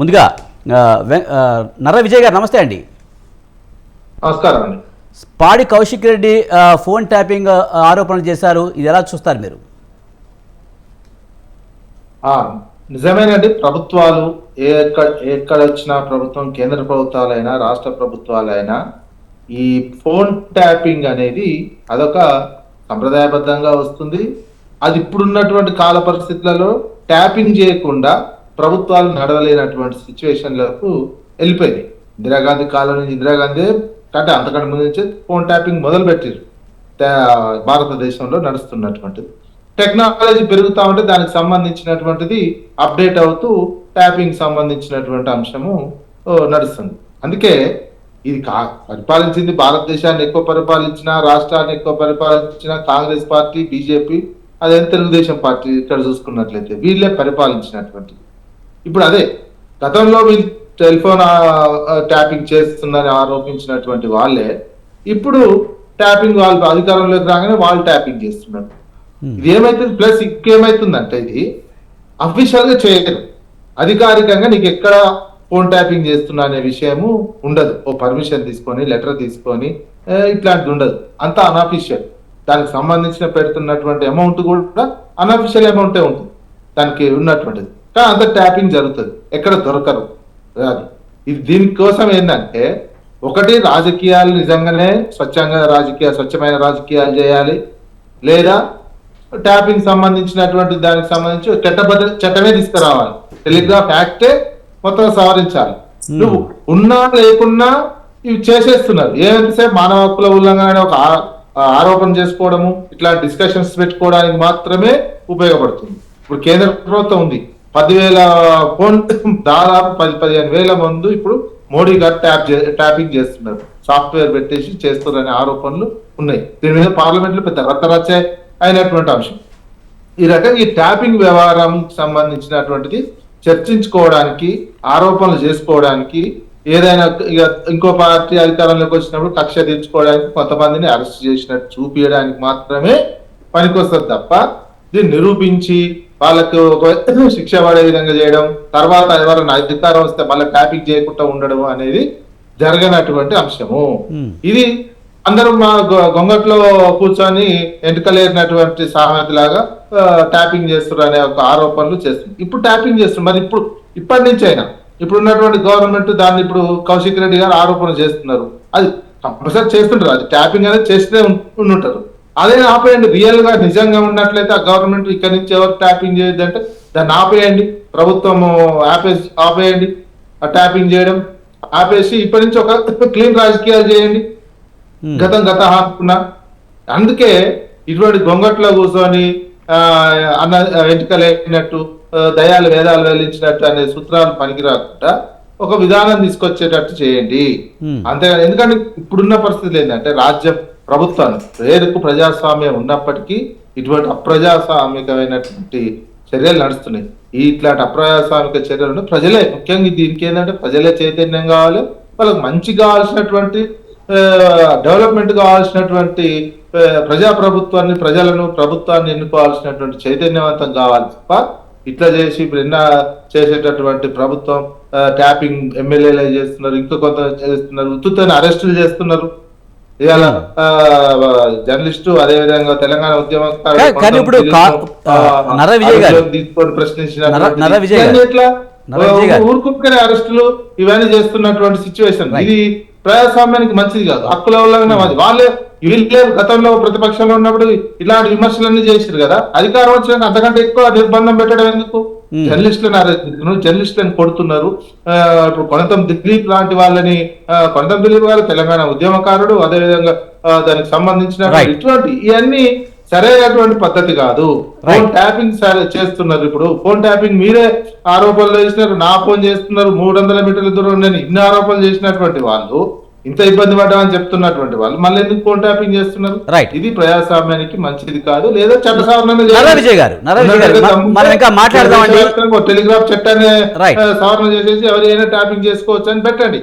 ముందుగా నర్ర విజయ్ గారు నమస్తే అండి. నమస్కారం అండి. పాడి కౌశిక్ రెడ్డి ఫోన్ ట్యాపింగ్ ఆరోపణలు చేశారు. ఇది ఎలా చూస్తారు మీరు? నిజమేనండి. ప్రభుత్వాలు ఏ ఎక్కడ వచ్చిన ప్రభుత్వం కేంద్ర ప్రభుత్వాలైనా రాష్ట్ర ప్రభుత్వాలైనా ఈ ఫోన్ ట్యాపింగ్ అనేది అదొక సంప్రదాయబద్ధంగా వస్తుంది. అది ఇప్పుడున్నటువంటి కాల పరిస్థితులలో ట్యాపింగ్ చేయకుండా ప్రభుత్వాలు నడవలేనటువంటి సిచ్యువేషన్లకు వెళ్ళిపోయింది. ఇందిరాగాంధీ కాలం నుంచి ఇందిరాగాంధీ అంటే అంతకంటే ముందు నుంచి ఫోన్ ట్యాపింగ్ మొదలు పెట్టారు భారతదేశంలో నడుస్తున్నటువంటిది టెక్నాలజీ పెరుగుతా ఉంటే దానికి సంబంధించినటువంటిది అప్డేట్ అవుతూ ట్యాపింగ్ సంబంధించినటువంటి అంశము నడుస్తుంది. అందుకే ఇది కా పరిపాలించింది భారతదేశాన్ని ఎక్కువ పరిపాలించిన రాష్ట్రాన్ని ఎక్కువ పరిపాలించిన కాంగ్రెస్ పార్టీ బీజేపీ అదే తెలుగుదేశం పార్టీ ఇక్కడ చూసుకున్నట్లయితే వీళ్ళే పరిపాలించినటువంటిది. ఇప్పుడు అదే గతంలో వీళ్ళు టెలిఫోన్ ట్యాపింగ్ చేస్తుందని ఆరోపించినటువంటి వాళ్ళే ఇప్పుడు ట్యాపింగ్ వాళ్ళు అధికారంలోకి రాగానే వాళ్ళు ట్యాపింగ్ చేస్తున్నారు. ఇది ఏమైతుంది? ప్లస్ ఇంకేమైతుందంటే ఇది అఫీషియల్గా చేయరు. అధికారికంగా నీకు ఎక్కడ ఫోన్ ట్యాపింగ్ చేస్తున్నా అనే విషయము ఉండదు. ఓ పర్మిషన్ తీసుకొని లెటర్ తీసుకొని ఇట్లాంటిది ఉండదు. అంతా అన్అఫీషియల్ దానికి సంబంధించిన పెడుతున్నటువంటి అమౌంట్ కూడా అన్అఫీషియల్ అమౌంటే ఉంటుంది. దానికి ఉన్నటువంటిది. కానీ అంత ట్యాపింగ్ జరుగుతుంది. ఎక్కడ దొరకరు అది. ఇది దీనికోసం ఏంటంటే ఒకటి రాజకీయాలు నిజంగానే స్వచ్ఛంగా రాజకీయ స్వచ్ఛమైన రాజకీయాలు చేయాలి. లేదా ట్యాపింగ్ సంబంధించినటువంటి దానికి సంబంధించి చట్టబద్ధ చట్టమే తీసుకురావాలి. టెలిగ్రాఫ్ యాక్టే మొత్తం సవరించాలి. నువ్వు ఉన్నా లేకున్నా ఇవి చేసేస్తున్నారు. ఏమంతసేపు మానవ హక్కుల ఉల్లంఘన అనే ఒక ఆరోపణ చేసుకోవడము ఇట్లా డిస్కషన్స్ పెట్టుకోవడానికి మాత్రమే ఉపయోగపడుతుంది. ఇప్పుడు కేంద్ర ప్రభుత్వం ఉంది. పదివేల ఫోన్ దాదాపు పది పదిహేను వేల మంది ఇప్పుడు మోడీ గారు ట్యాప్ చే- ట్యాపింగ్ చేస్తున్నారు. సాఫ్ట్వేర్ పెట్టేసి చేస్తున్నారనే ఆరోపణలు ఉన్నాయి. దీని మీద పార్లమెంట్లో పెద్ద రచ్చరచ్చ అయినటువంటి అంశం. ఈ రకంగా ఈ ట్యాపింగ్ వ్యవహారం సంబంధించినటువంటిది చర్చించుకోవడానికి ఆరోపణలు చేసుకోవడానికి ఏదైనా ఇక ఇంకో పార్టీ అధికారంలోకి వచ్చినప్పుడు కక్ష తీర్చుకోవడానికి కొంతమందిని అరెస్ట్ చేసినట్టు చూపించడానికి మాత్రమే పనికొస్తుంది తప్ప దీన్ని నిరూపించి వాళ్ళకు ఒక శిక్ష పడే విధంగా చేయడం తర్వాత ఎవరైనా అధికారం వస్తే మళ్ళీ ట్యాపింగ్ చేయకుండా ఉండడం అనేది జరగనటువంటి అంశము. ఇది అందరూ మా గొంగట్లో కూర్చొని ఎంటకలేనటువంటి సామెత లాగా ట్యాపింగ్ చేస్తున్నారు అనే ఒక ఆరోపణలు చేస్తుంది ఇప్పుడు ట్యాపింగ్ చేస్తున్నారు. మరి ఇప్పుడు ఇప్పటి నుంచి అయినా ఇప్పుడు ఉన్నటువంటి గవర్నమెంట్ దాన్ని ఇప్పుడు కౌశిక్ రెడ్డి గారు ఆరోపణ చేస్తున్నారు. అది కంపల్సరీ చేస్తుంటారు. అది ట్యాపింగ్ అనేది చేస్తే ఉం- ఉంటారు అదే ఆపేయండి. రియల్గా నిజంగా ఉన్నట్లయితే ఆ గవర్నమెంట్ ఇక్కడ నుంచి ఎవరు ట్యాపింగ్ చేయొద్దు అంటే దాన్ని ఆపేయండి. ప్రభుత్వం ఆపేసి ఆపేయండి. ఆ ట్యాపింగ్ చేయడం ఆపేసి ఇప్పటి నుంచి ఒక క్లీన్ రాజకీయాలు చేయండి. Hmm. గతం గత అనుకున్నా అందుకే ఇటువంటి గొంగట్లో కూర్చొని అన్న వెంటకలేనట్టు దయాలు వేదాలు వెల్లించినట్టు అనే సూత్రాలు పనికి రాకుండా ఒక విధానం తీసుకొచ్చేటట్టు చేయండి. Hmm. అంతేగాని ఎందుకంటే ఇప్పుడున్న పరిస్థితులు ఏంటంటే రాజ్యం ప్రభుత్వాన్ని పేరుకు ప్రజాస్వామ్యం ఉన్నప్పటికీ ఇటువంటి అప్రజాస్వామికమైనటువంటి చర్యలు నడుస్తున్నాయి. ఈ ఇట్లాంటి అప్రజాస్వామిక చర్యలను ప్రజలే ముఖ్యంగా దీనికి ఏంటంటే ప్రజలే చైతన్యం కావాలి వాళ్ళకి మంచి కావాల్సినటువంటి డెవలప్మెంట్ కావాల్సినటువంటి ప్రజాప్రభుత్వాన్ని ప్రజలను ప్రభుత్వాన్ని ఎన్నుకోవాల్సినటువంటి చైతన్యవంతం కావాలి తప్ప ఇట్లా చేసి ఇప్పుడు ఎన్న చేసేటటువంటి ప్రభుత్వం ట్యాపింగ్ ఎమ్మెల్యేలే చేస్తున్నారు ఇంకా కొంత చేస్తున్నారు ఉత్తుతని అరెస్టులు చేస్తున్నారు. ఇవాళ జర్నలిస్టు అదే విధంగా తెలంగాణ కానీ ఇప్పుడు విజయ్ గారు. తీసుకొని ప్రశ్నించిన విజయ్. ఎట్లా. ఊరుకునే అరెస్టులు ఇవన్నీ చేస్తున్నటువంటి సిచ్యువేషన్. ఇది ప్రజాస్వామ్యానికి మంచిది కాదు హక్కుల ఉల్లంఘన వాళ్ళే వీళ్ళే గతంలో ప్రతిపక్షంలో ఉన్నప్పుడు ఇలాంటి విమర్శలన్నీ చేశారు కదా అధికారం వచ్చినాక అంతకంటే ఎక్కువ నిర్బంధం పెట్టడం ఎందుకు. జర్నలిస్టులను అరెస్ట్ చేస్తున్నారు జర్నలిస్టులను కొడుతున్నారు. కొనతం దిలీప్ లాంటి వాళ్ళని కొనతం దిలీప్ గారు తెలంగాణ ఉద్యమకారుడు అదేవిధంగా దానికి సంబంధించిన. ఇటువంటి ఇవన్నీ సరైనటువంటి పద్ధతి కాదు. ఫోన్ ట్యాపింగ్ సరే- చేస్తున్నారు ఇప్పుడు. ఫోన్ ట్యాపింగ్ మీరే ఆరోపణలు చేసినారు నా ఫోన్ చేస్తున్నారు మూడు వందల మీటర్ల దూరం ఉండని ఇన్ని ఆరోపణలు చేసినటువంటి వాళ్ళు. ఇంత ఇబ్బంది పడ్డామని చెప్తున్నటువంటి వాళ్ళు మళ్ళీ ఎందుకు ఫోన్ ట్యాపింగ్ చేస్తున్నారు Right. ఇది ప్రజాస్వామ్యానికి మంచిది కాదు లేదా చట్ట సవరణ విజయ్ గారు, మనం ఇంకా మాట్లాడదామండి. టెలిగ్రాఫ్ చట్టాన్ని సవరణ చేసేసి ఎవరైనా ట్యాపింగ్ చేసుకోవచ్చు అని పెట్టండి